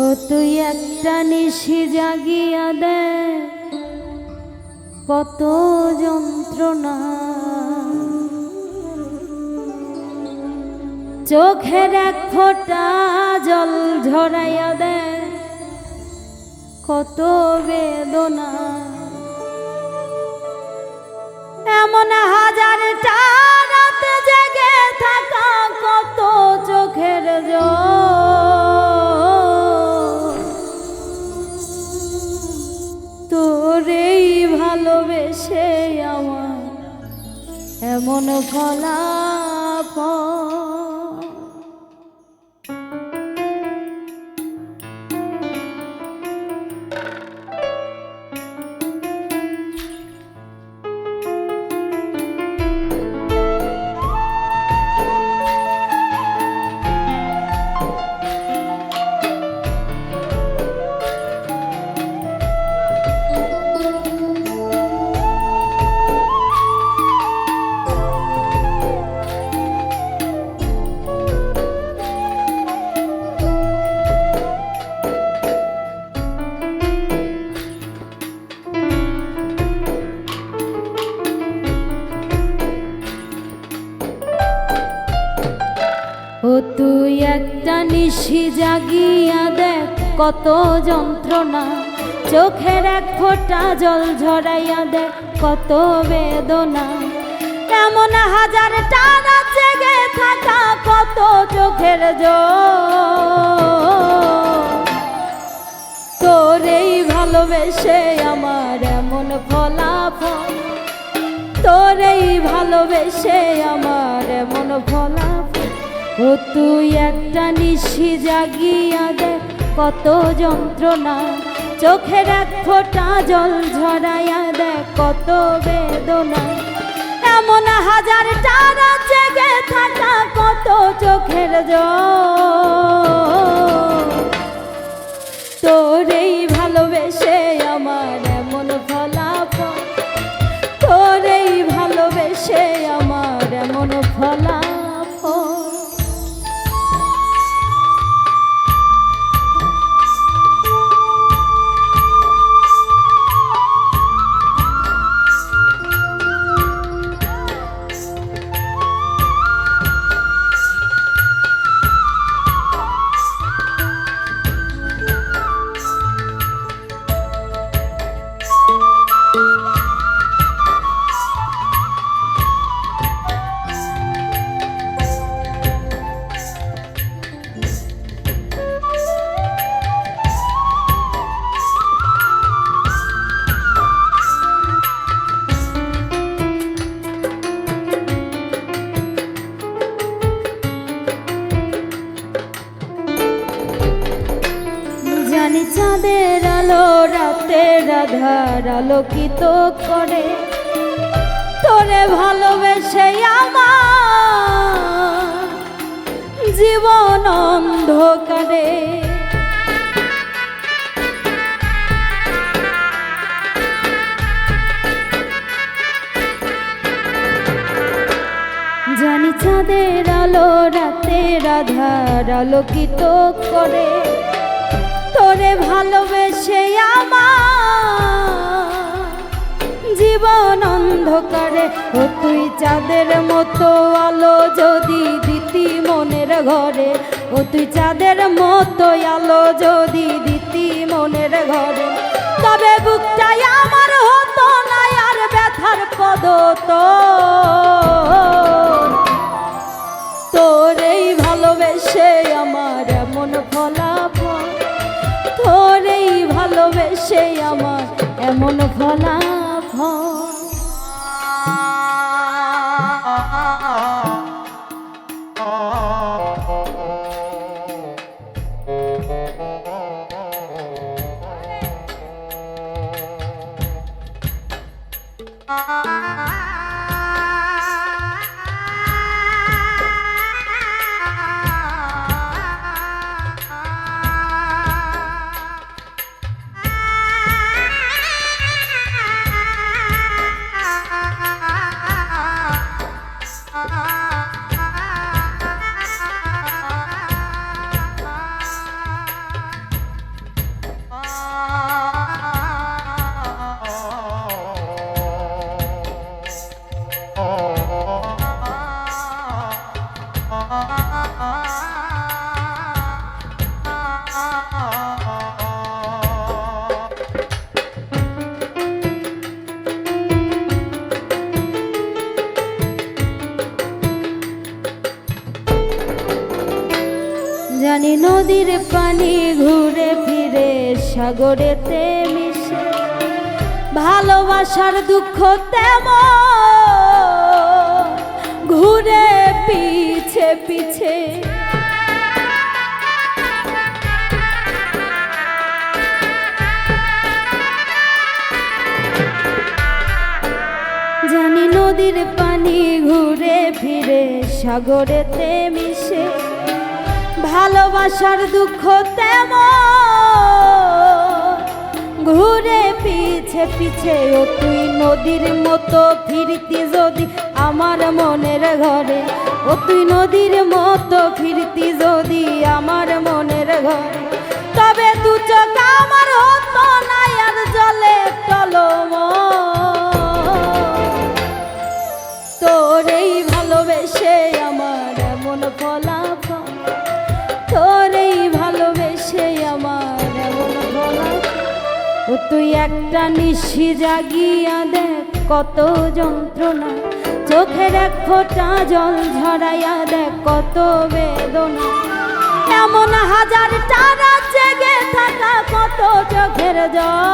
ও তুই একটা নিশি জাগিয়া দে কত যন্ত্রণা। চোখের এক ফোঁটা জল ঝরাইয়া দে কত বেদনা। এমন হাজারটা রাত জেগে থাকা, কত চোখের জল। এমন ফলাফল ও তুই একটা নিশি জাগিয়া দেখ কত যন্ত্রণা। চোখের এক ফোঁটা জল ঝরাইয়া দেখ কত বেদনা। এমন হাজার টানা জেগে থাকা, কত চোখের তোরেই ভালোবেসে আমার এমন ফলাফল। তোরেই ভালোবেসে আমার এমন ফলাফল। ও তুই একটা নিশি জাগিয়া দে, কত যন্ত্রণা। চোখের এক ফোঁটা জল ঝরাইয়া দে, কত বেদনা। এমন হাজার টানা জেগে থাকা কত চোখের জল। তোরেই ভালোবেসে আমার এমন ফলাফল। তোরেই ভালোবেসে আমার এমন ফলাফল। জানি চাঁদের আলো, রাতের আধার আলোকিত করে। তোরে ভালোবেসে আমার জীবন অন্ধকারে। জানি চাঁদের আলো, রাতের আধার আলোকিত করে। তোরে ভালোবেসে জীবন অন্ধকারে ও তুই চাঁদের মতো আলো যদি দিতি মনের ঘরে, ও তুই চাঁদের মতো আলো যদি দিতি মনের ঘরে। তবে বুকটাই আমার হতো না, আর ব্যথার পদ ভালোবেসে আমার এমন ফলাফল। নদীর পানি ঘুরে ফিরে, সাগরেতে মিশে। ভালোবাসার দুঃখ তেমন ঘুরে পিছে পিছে। জানি নদীর পানি ঘুরে ফিরে, সাগরেতে মিশে। ভালোবাসার দুঃখ তেমন। ঘুরে পিছে পিছে ও তুই নদীর মতো ফিরতি যদি আমার মনের ঘরে। ও তুই নদীর মতো ফিরতি যদি আমার মনের ঘরে। তবে দু চোখ ও তুই একটা নিশি জাগিয়া দেখ কত যন্ত্রণা। চোখের এক ফোঁটা জল ঝরাইয়া দেখ কত বেদনা। এমন হাজার টানা জেগে থাকা কত চোখের জল।